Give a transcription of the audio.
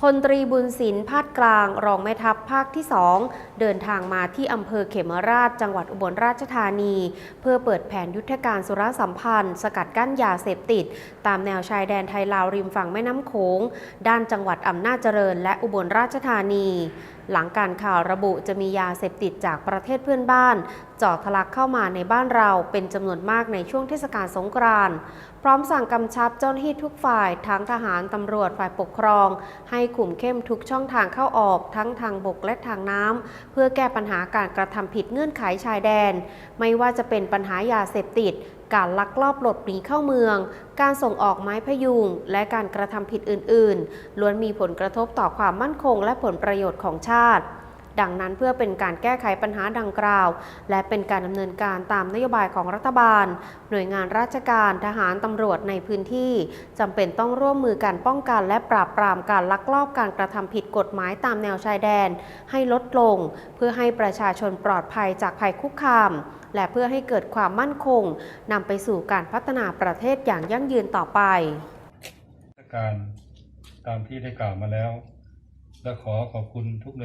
พลตรีบุญศิลป์พาดกลาง รองแม่ทัพภาคที่ 2 เดินทางมาที่อำเภอเขมราชจังหวัดอุบลราชธานี เพื่อเปิดแผนยุทธการสุรสัมพันธ์ สกัดกั้นยาเสพติด ตามแนวชายแดนไทยลาวริมฝั่งแม่น้ำโขง ด้านจังหวัดอำนาจเจริญ และอุบลราชธานี หลังการข่าวระบุจะมียาเสพติดจากประเทศเพื่อนบ้านจาะทะลักเข้ามาในบ้านเราเป็นจำนวนมากในช่วงเทศกาลสงกรานต์พร้อมสั่งกำชับเจ้าหน้าที่ทุกฝ่ายทั้งทหารตำรวจฝ่ายปกครอง ให้คุมเข้มทุกช่องทางเข้าออกทั้งทางบกและทางน้ำเพื่อแก้ปัญหาการกระทำผิดเงื่อนไขชายแดน ไม่ว่าจะเป็นปัญหายาเสพติด การลักลอบหลบหนีเข้าเมือง การส่งออกไม้พยุง และการกระทำผิดอื่น ๆ ล้วนมีผลกระทบต่อความมั่นคงและผลประโยชน์ของชาติ ดังนั้นเพื่อเป็นการแก้ไขปัญหาดังกล่าว และเป็นการดำเนินการตามนโยบายของรัฐบาล หน่วยงานราชการทหารตำรวจในพื้นที่จำเป็นต้องร่วมมือกันป้องกันและปราบปรามการลักลอบการกระทำผิดกฎหมายตามแนวชายแดน ให้ลดลง เพื่อให้ประชาชนปลอดภัยจากภัยคุกคาม และเพื่อให้เกิดความมั่นคงนำไปสู่การพัฒนาประเทศอย่างยั่งยืนต่อไปการตามที่ได้กล่าวมาแล้ว และขอขอบคุณทุกหน่วย